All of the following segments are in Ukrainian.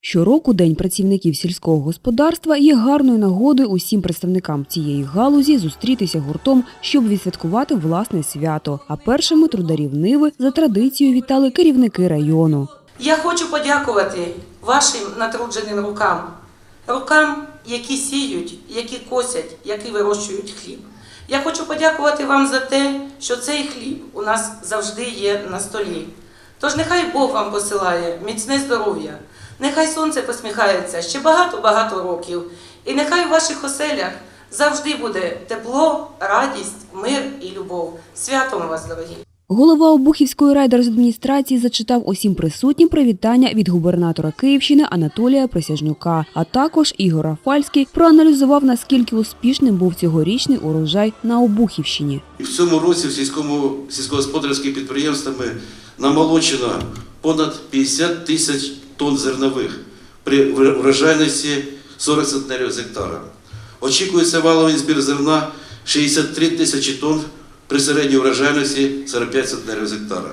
Щороку День працівників сільського господарства є гарною нагодою усім представникам цієї галузі зустрітися гуртом, щоб відсвяткувати власне свято. А першими трударів Ниви за традицією вітали керівники району. Я хочу подякувати вашим натрудженим рукам, рукам, які сіють, які косять, які вирощують хліб. Я хочу подякувати вам за те, що цей хліб у нас завжди є на столі. Тож нехай Бог вам посилає міцне здоров'я, нехай сонце посміхається ще багато-багато років, і нехай в ваших оселях завжди буде тепло, радість, мир і любов. Святом вас, дорогі! Голова Обухівської райдержадміністрації зачитав усім присутнім привітання від губернатора Київщини Анатолія Присяжнюка, а також Ігор Рафальський проаналізував, наскільки успішним був цьогорічний урожай на Обухівщині. І в цьому році в сільському сільськогосподарськими підприємствами намолочено понад 50 тисяч тонн зернових при врожайності 40 центнерів з гектара. Очікується валовий збір зерна 63 тисячі тонн при середній врожайності 45 центнерів з гектара.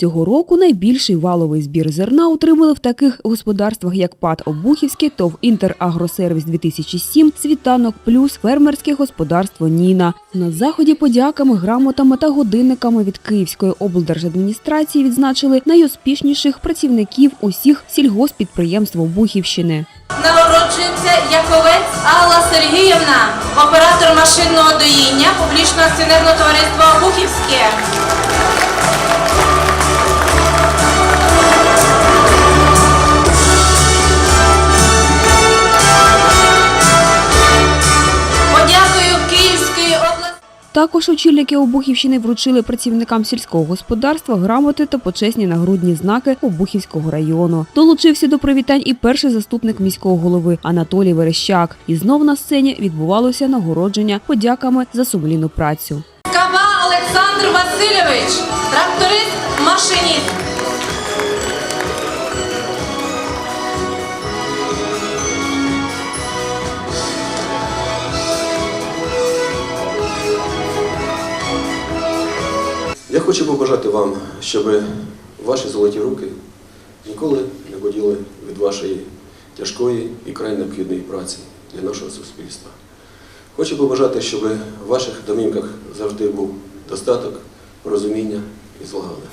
Цього року найбільший валовий збір зерна отримали в таких господарствах, як ПАД Обухівське, ТОВ Інтерагросервіс 2007, Світанок Плюс, фермерське господарство Ніна. На заході подяками, грамотами та годинниками від Київської облдержадміністрації відзначили найуспішніших працівників усіх сільгоспідприємств Обухівщини. Народжується Яковець Алла Сергіївна, оператор машинного доїння, публічне акціонерне товариство Бухівське. Також очільники Обухівщини вручили працівникам сільського господарства грамоти та почесні нагрудні знаки Обухівського району. Долучився до привітань і перший заступник міського голови Анатолій Верещак. І знов на сцені відбувалося нагородження подяками за сумлінну працю. Кава Олександр Васильович, тракторист, машиніст. Я хочу побажати вам, щоб ваші золоті руки ніколи не воділи від вашої тяжкої і край необхідної праці для нашого суспільства. Хочу побажати, щоб в ваших домівках завжди був достаток, розуміння і злагоди.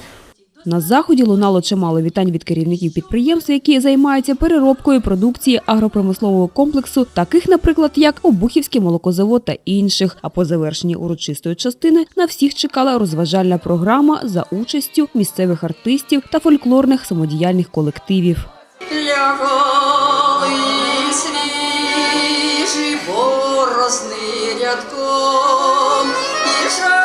На заході лунало чимало вітань від керівників підприємств, які займаються переробкою продукції агропромислового комплексу, таких, наприклад, як Обухівський молокозавод та інших. А по завершенні урочистої частини на всіх чекала розважальна програма за участю місцевих артистів та фольклорних самодіяльних колективів. Рядком, і жайвори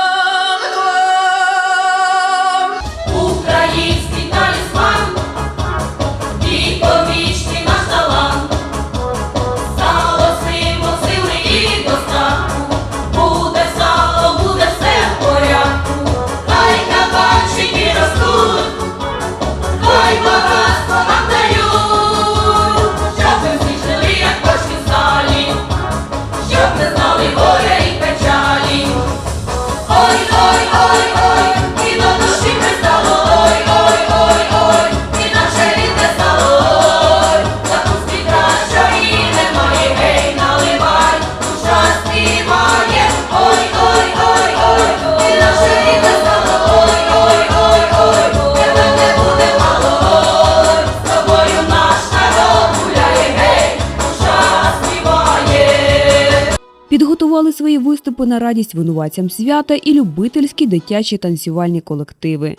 знали горя і печалі. Ой, ой, ой, ой, Підготували свої виступи на радість винуватцям свята і любительські дитячі танцювальні колективи.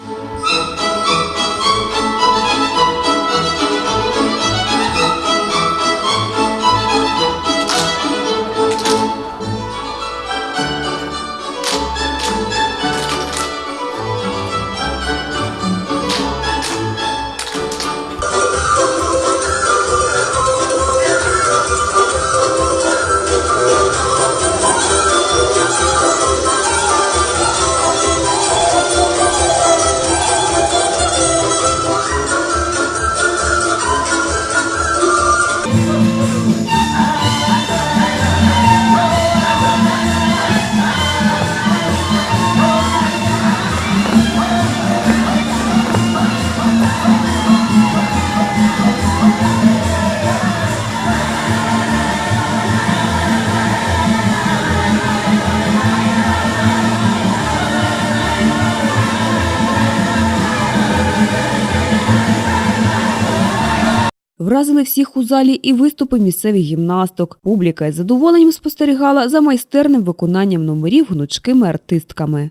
Вразили всіх у залі і виступи місцевих гімнасток. Публіка із задоволенням спостерігала за майстерним виконанням номерів гнучкими артистками.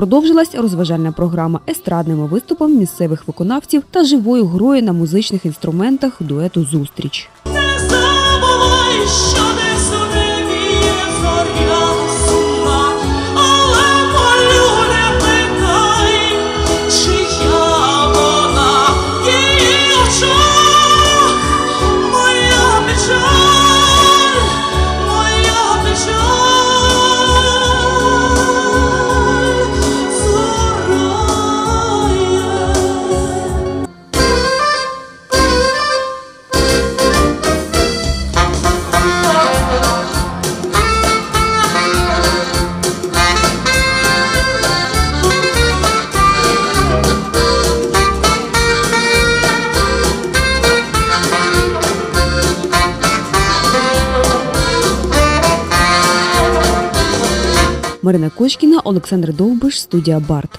Продовжилась розважальна програма естрадними виступами місцевих виконавців та живою грою на музичних інструментах дуету Зустріч. Не Марина Кочкіна, Олександр Довбиш, студія Барт.